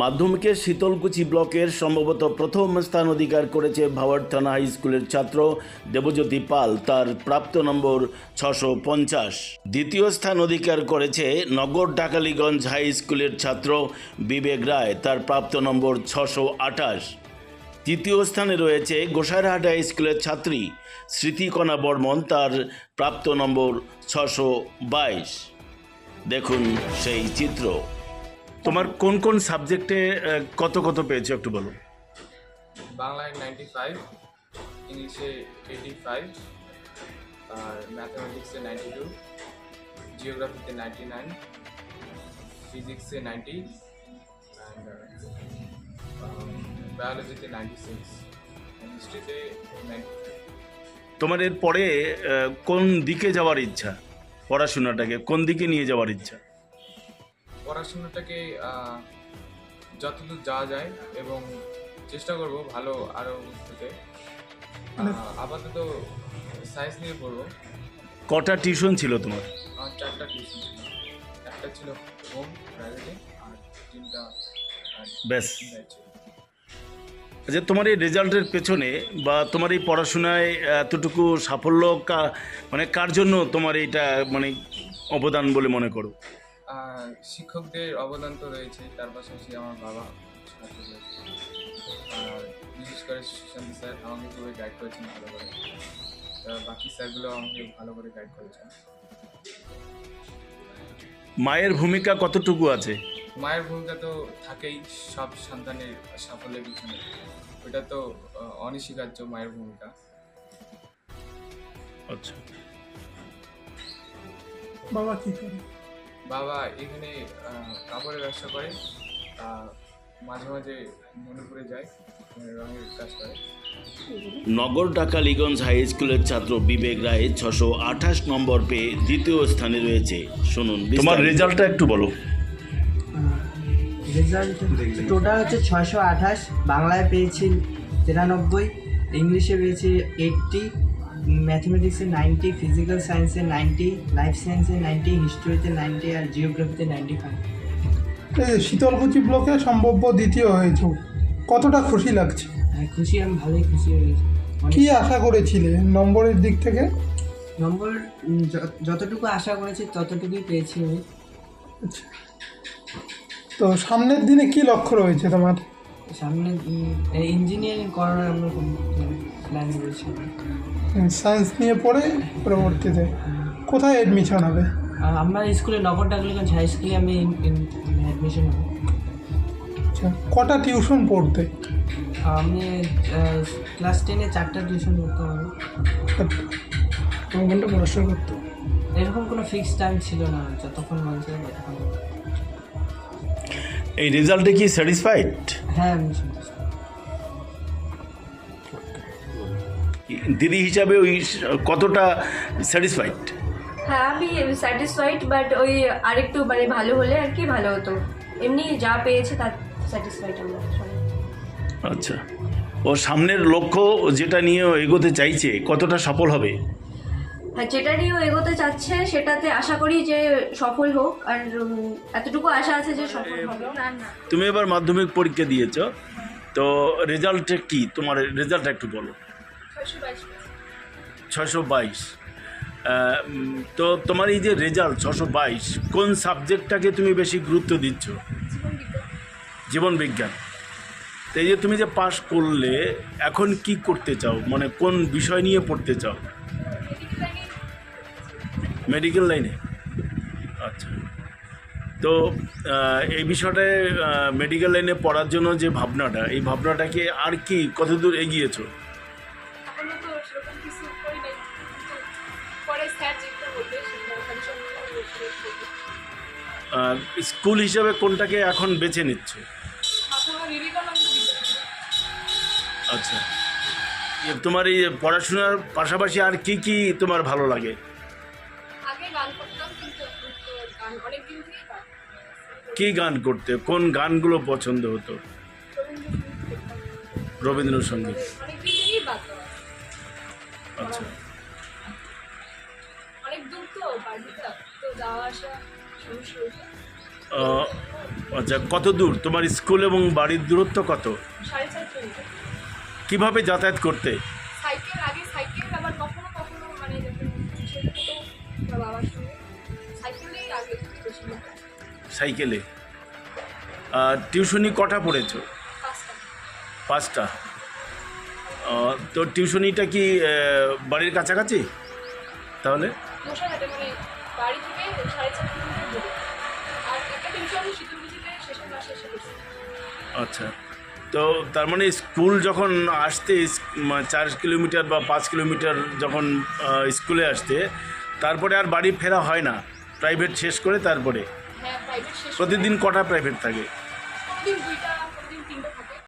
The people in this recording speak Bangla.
মাধ্যমিকের শীতলকুচি ব্লকের সম্ভবত প্রথম স্থান অধিকার করেছে ভাওয়ার থানা হাই স্কুলের ছাত্র দেবজ্যোতি পাল। তার প্রাপ্ত নম্বর ছশো পঞ্চাশ। দ্বিতীয় স্থান অধিকার করেছে নগর ডাকালিগঞ্জ হাই স্কুলের ছাত্র বিবেক রায়। তার প্রাপ্ত নম্বর ছশো আঠাশ। তৃতীয় স্থানে রয়েছে গোসাইরহাট হাই স্কুলের ছাত্রী স্মৃতিকণা বর্মন। তার প্রাপ্ত নম্বর ছশো বাইশ। দেখুন সেই চিত্র। তোমার কোন কোন সাবজেক্টে কত কত পেয়েছ একটু বলো। বাংলায় নাইনটি ফাইভ ইংলিশে এইটি ফাইভ আর ম্যাথামেটিক্সে নাইনটি টু জিওগ্রাফিতে নাইনটি নাইন ফিজিক্সে নাইনটি অ্যান্ড বায়োলজিতে নাইনটি সিক্স হিস্ট্রিতে নাইনটি তোমার এর পরে কোন দিকে যাওয়ার ইচ্ছা পড়াশোনাটাকে কোন দিকে নিয়ে যাওয়ার ইচ্ছা? পড়াশোনাটাকে যতদূর যাওয়া যায় এবং চেষ্টা করব ভালো আরও হতে আহ, আপাতত সায়েন্স নিয়ে পড়ব। কটা টিউশন ছিল তোমার? আমার চারটা টিউশন ছিল। একটা ছিল হোম প্রাইভেটে আর তিনটা ব্যাস। ছিল। আচ্ছা তোমার এই রেজাল্টের পেছনে বা তোমার এই পড়াশোনায় এতটুকু সাফল্য কা- মানে কার জন্য তোমার এইটা মানে অবদান বলে মনে করো? শিক্ষকদের অবদান তো রয়েছে তার পাশাপাশি আমার বাবা সাহায্য করেছে আর বিশেষ করে সুশান্ত স্যার আমাকে খুবই গাইড করেছেন ভালো করে। বাকি স্যারগুলো আমাকে ভালো করে গাইড করেছেন। মায়ের ভূমিকা কতটুকু আছে? মায়ের ভূমিকা তো থাকেই সব সন্তানের সাফল্যের পিছনে। ওটা তো অনস্বীকার্য মায়ের ভূমিকা। আচ্ছা। বাবা কি করে? বাবা এখানে কাপড়ের ব্যবসা করে মাঝে মাঝে মণিপুরে যায় মানে রঙের কাজ করে। নগর ডাকালিগঞ্জ হাই স্কুলের ছাত্র বিবেক রায় ছশো আঠাশ নম্বর পেয়ে দ্বিতীয় স্থানে রয়েছে। শুনুন তোমার রেজাল্টটা একটু বলো। রেজাল্ট টোটাল হচ্ছে ছশো আঠাশ বাংলায় পেয়েছি তিরানব্বই ইংলিশে পেয়েছি এইটটি ম্যাথমেটিক্সে নাইনটি ফিজিক্যাল সায়েন্সে নাইনটি লাইফ সায়েন্সে নাইনটি হিস্ট্রিতে নাইনটি আর জিওগ্রাফিতে নাইনটি ফাইভ শীতলকুচি ব্লকে সম্ভাব্য দ্বিতীয় হয়েছে। কতটা খুশি লাগছে? হ্যাঁ, খুশি আমি ভালোই খুশি হয়েছি কি আশা করেছিলে নম্বরের দিক থেকে? নম্বর যতটুকু আশা করেছি ততটুকুই পেয়েছি আমি। আচ্ছা। তো সামনের দিনে কি লক্ষ্য রয়েছে তোমার? সামনে ইঞ্জিনিয়ারিং করার আমরা প্ল্যান করেছি? সায়েন্স নিয়ে পড়ে পরবর্তীতে। কোথায় অ্যাডমিশন হবে? আমার স্কুলে নগর ডাকলিগঞ্জ হাই স্কুলে আমি অ্যাডমিশন হব আচ্ছা কটা টিউশন পড়তে? আমি ক্লাস টেনে চারটা টিউশন করতে হবে। কোন ঘণ্টা পড়াশোনা করতে? এরকম কোনো ফিক্সড টাইম ছিল না যতক্ষণ মন ততক্ষণ এই রেজাল্টে কি স্যাটিসফাইড? হ্যাঁ আমি দিদি হিসাবে ওই কতটা স্যাটিসফাইড? হ্যাঁ আমি স্যাটিসফাইড বাট ওই আরেকটু মানে ভালো হলে আর কি ভালো হতো। এমনি যা পেয়েছে তার স্যাটিসফাইড আমরা আচ্ছা। ও সামনের লক্ষ্য যেটা নিয়ে ও এগোতে চাইছে কতটা সফল হবে? যেটা নিয়েও এগোতে চাচ্ছে সেটাতে আশা করি যে সফল হোক আর এতটুকু আশা আছে যে সফল হবে। তুমি এবার মাধ্যমিক পরীক্ষা দিয়েছ তো রেজাল্টে কি? তোমার রেজাল্ট একটু বলো। ছশো বাইশ তো তোমার এই যে রেজাল্ট ছশো বাইশ কোন সাবজেক্টটাকে তুমি বেশি গুরুত্ব দিচ্ছ? জীবন বিজ্ঞান। তো এই যে তুমি যে পাশ করলে এখন কি করতে চাও? মানে কোন বিষয় নিয়ে পড়তে চাও? মেডিকেল লাইনে। আচ্ছা। তো এই বিষয়টায় মেডিকেল লাইনে পড়ার জন্য যে ভাবনাটা এই ভাবনাটাকে আর কি কতদূর এগিয়েছো? স্কুল হিসাবে কোনটাকে এখন বেছে নিচ্ছ? আচ্ছা। তোমার এই পড়াশোনার পাশাপাশি আর কি কি তোমার ভালো লাগে? কি গান করতে কোন গানগুলো পছন্দ হতো? রবীন্দ্রসঙ্গীত। আচ্ছা। আচ্ছা কত দূর? তোমার স্কুল এবং বাড়ির দূরত্ব কত? কীভাবে যাতায়াত করতে? Cycle cycle. আর টিউশনি কটা পড়েছো? পাঁচটা। তো টিউশনিটা কি বাড়ির কাছাকাছি? তাহলে? মানে আচ্ছা। তো তার মানে স্কুল যখন আসতে চার কিলোমিটার বা পাঁচ কিলোমিটার যখন স্কুলে আসতে তারপরে আর বাড়ি ফেরা হয় না। প্রাইভেট শেষ করে তারপরে। প্রতিদিন কটা প্রাইভেট থাকে?